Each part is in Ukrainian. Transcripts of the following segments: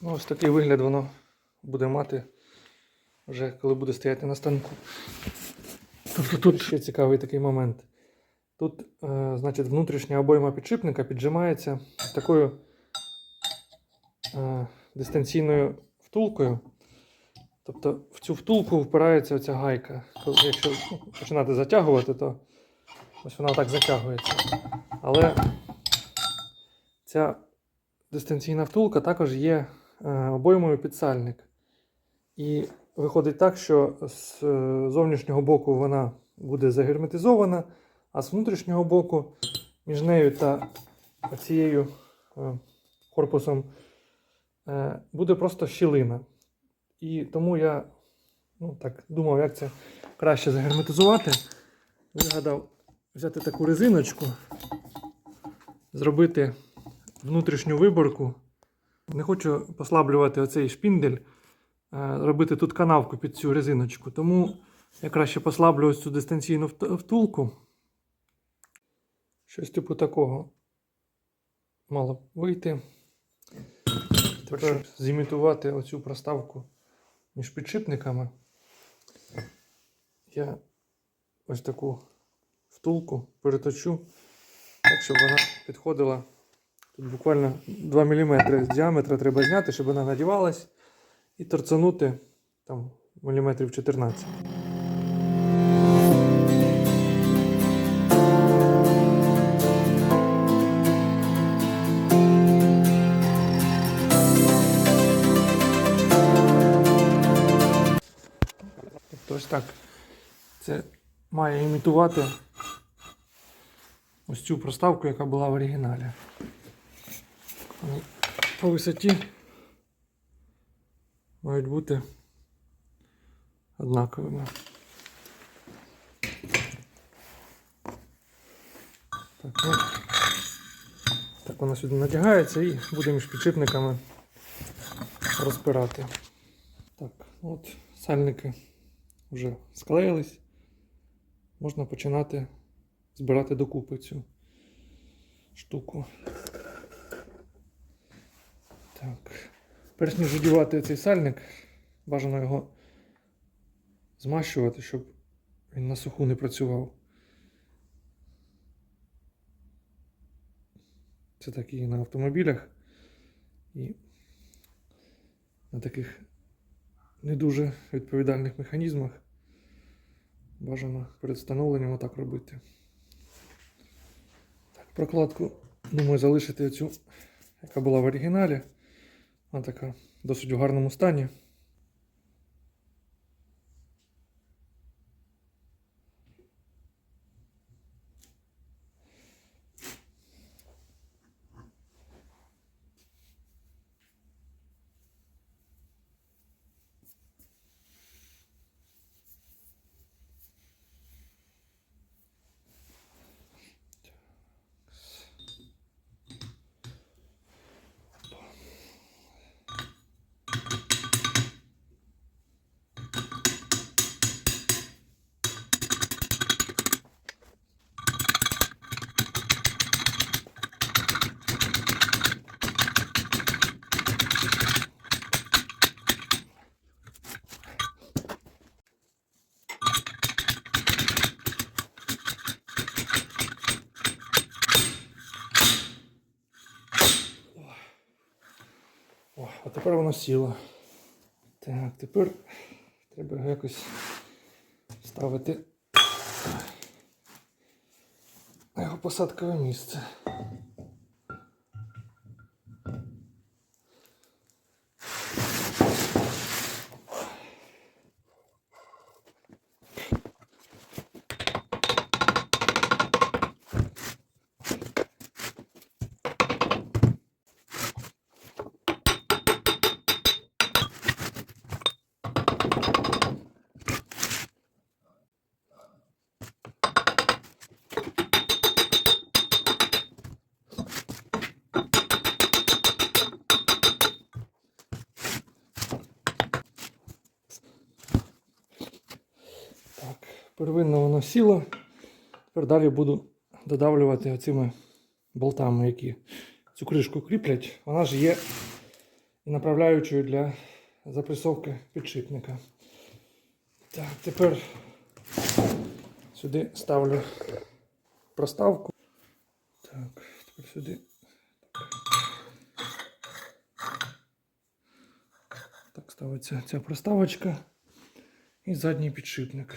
Ну, ось такий вигляд воно буде мати вже коли буде стояти на станку. Тобто тут ще цікавий такий момент. Тут, е, значить, внутрішня обойма підшипника піджимається з такою е, дистанційною втулкою. Тобто в цю втулку впирається оця гайка. Якщо починати затягувати, то ось вона так затягується. Але ця дистанційна втулка також є е, обоймою підсальник. І виходить так, що з е, зовнішнього боку вона буде загерметизована, а з внутрішнього боку між нею та цією е, корпусом буде просто щілина. І тому я ну, так, думав, як це краще загерметизувати. Вигадав взяти таку резиночку, зробити внутрішню виборку. Не хочу послаблювати оцей шпіндель, е, робити тут канавку під цю резиночку. Тому я краще послаблю ось цю дистанційну втулку. Щось типу такого мало б вийти. Тепер, зімітувати оцю проставку між підшипниками, я ось таку втулку переточу так, щоб вона підходила. Тут буквально 2 мм з діаметра треба зняти, щоб вона надівалась, і торцанути там міліметрів 14. Тобто ось так. Це має імітувати ось цю проставку, яка була в оригіналі. По висоті мають бути однаковими. Так, ну, так воно сюди надягається і буде між підшипниками розпирати. Так, ну от сальники вже склеїлись. Можна починати збирати докупи цю штуку. Так. Перш ніж одівати цей сальник, бажано його змащувати, щоб він на суху не працював. Це так і на автомобілях. І на таких не дуже відповідальних механізмах бажано перед встановленням отак робити. Так, прокладку, думаю, залишити цю, яка була в оригіналі. Вона така досить у гарному стані. А тепер воно сіло. Так, тепер треба його якось ставити на його посадкове місце. Первинно воно сіло. Тепер далі буду додавлювати оцими болтами, які цю кришку кріплять. Вона ж є направляючою для запресовки підшипника. Так, тепер сюди ставлю проставку. Так, тепер сюди. Так, ставиться ця проставочка і задній підшипник.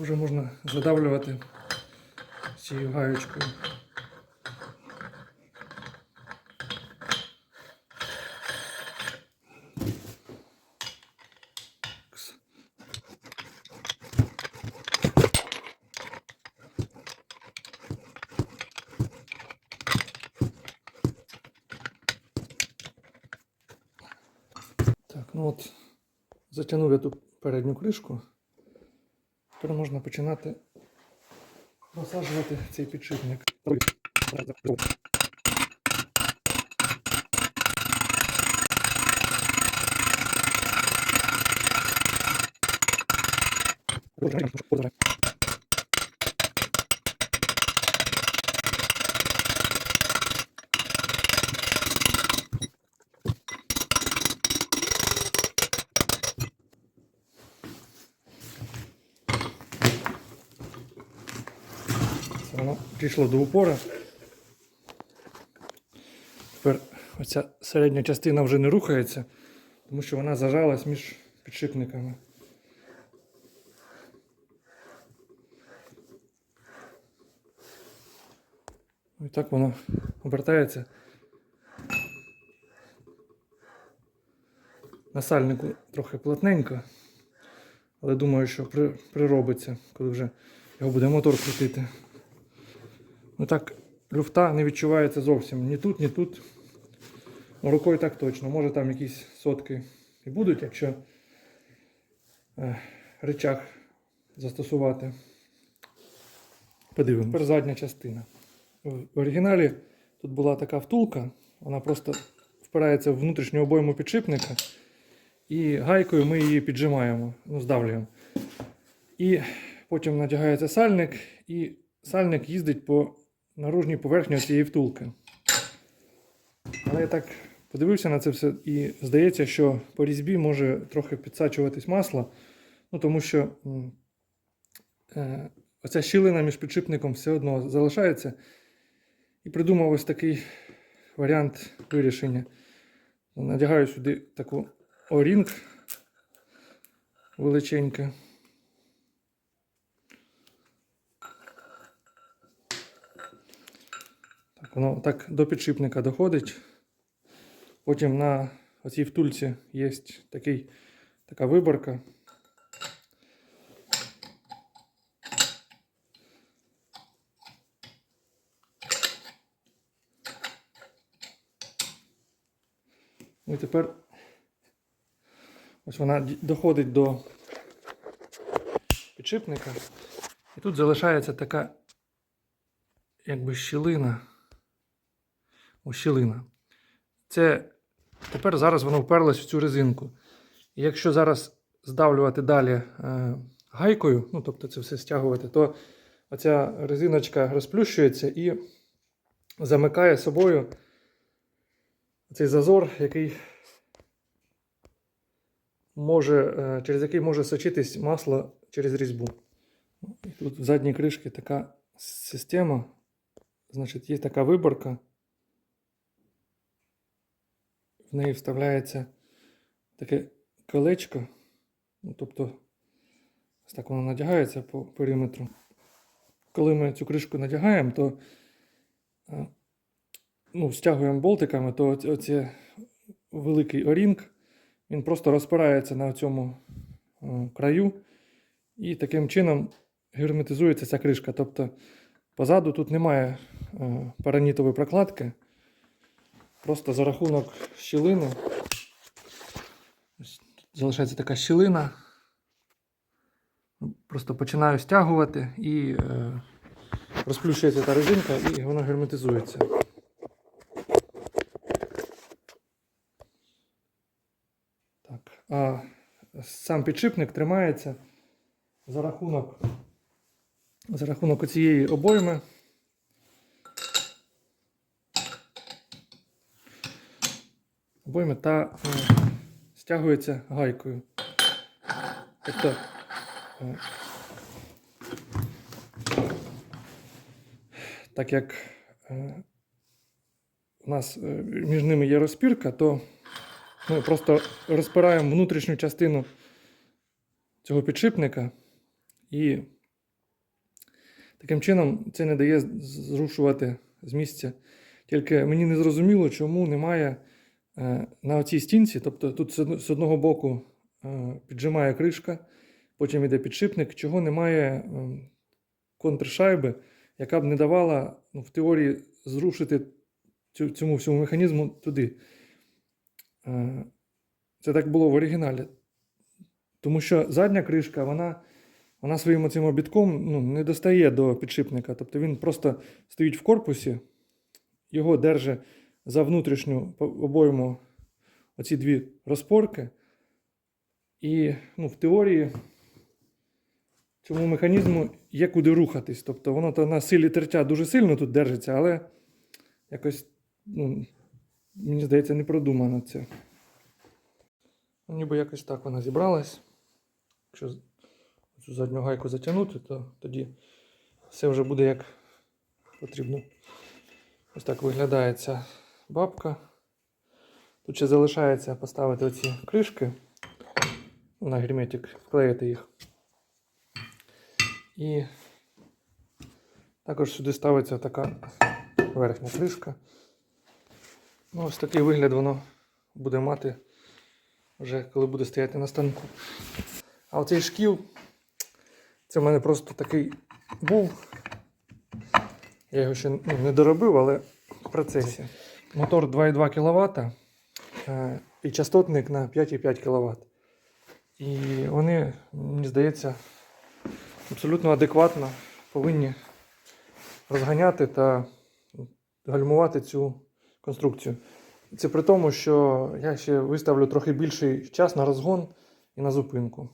Вже можна задавлювати цією гаючкою. Так, ну от затягнув я ту передню кришку. Тепер можна починати розсаджувати цей підшипник. Все Пішло до упора. Тепер оця середня частина вже не рухається, тому що вона зажалась між підшипниками. І так воно обертається. На сальнику трохи плотненько, але думаю, що при, приробиться, коли вже його буде мотор крутити. Ну так, люфта не відчувається зовсім ні тут, ні тут. Ну, Рукою так точно. Може там якісь сотки і будуть, якщо е, речах застосувати. Подивимось. Тепер задня частина. В оригіналі тут була така втулка, вона просто впирається в внутрішню обойму підшипника. І гайкою ми її піджимаємо, ну, здавлюємо. І потім надягається сальник, і сальник їздить по наружній поверхні цієї втулки. Але я так подивився на це все і здається, що по різьбі може трохи підсачуватись масло, ну, тому що е, оця щілина між підшипником все одно залишається. І придумав ось такий варіант вирішення. Надягаю сюди таку орінг величеньке. Воно так до підшипника доходить. Потім на оцій втульці є такий, така виборка. Ну і тепер ось вона доходить до підшипника. І тут залишається така якби щілина. О, щілина. Це тепер зараз воно вперлось в цю резинку. І якщо зараз здавлювати далі е, гайкою, ну тобто це все стягувати, то оця резиночка розплющується і замикає собою цей зазор, який може, е, через який може сочитись масло через різьбу. І тут в задній кришці така система. Значить, є така виборка. В неї вставляється таке колечко. Ну, тобто, ось так воно надягається по периметру. Коли ми цю кришку надягаємо, то е, ну, стягуємо болтиками, то оці великий орінг, він просто розпирається на цьому е, краю. І таким чином герметизується ця кришка. Тобто позаду тут немає е, паранітової прокладки. Просто за рахунок щілини. Залишається така щілина. Просто починаю стягувати і е, розплющується та резинка і воно герметизується. Так. А сам підшипник тримається за рахунок, за рахунок цієї обойми. Обойми та е, стягується гайкою. Тобто е, так як у нас е, між ними є розпірка, то ми просто розпираємо внутрішню частину цього підшипника і таким чином це не дає зрушувати з місця. Тільки мені не зрозуміло, чому немає на оцій стінці, тобто тут з одного боку е, піджимає кришка, потім йде підшипник, чого немає е, контршайби, яка б не давала ну, в теорії зрушити цьому всьому механізму туди. Е, Це так було в оригіналі. Тому що задня кришка, вона, вона своїм цим обідком ну, не достає до підшипника. Тобто він просто стоїть в корпусі, його держить за внутрішню обойму оці дві розпорки. І ну, в теорії цьому механізму є куди рухатись. Тобто воно то на силі тертя дуже сильно тут держиться, але якось, ну, мені здається, не продумано це. Ну, ніби якось так вона зібралась. Якщо цю задню гайку затягнути, то тоді все вже буде як потрібно. Ось так виглядає ця бабка. Тут ще залишається поставити оці кришки на герметик, вклеїти їх. І також сюди ставиться така верхня кришка. Ну, ось такий вигляд воно буде мати вже коли буде стояти на станку. А оцей шкіл, це в мене просто такий був. Я його ще ну, не доробив, але в процесі. Мотор 2,2 кВт е, і частотник на 5,5 кВт. І вони, мені здається, абсолютно адекватно повинні розганяти та гальмувати цю конструкцію. Це при тому, що я ще виставлю трохи більший час на розгон і на зупинку.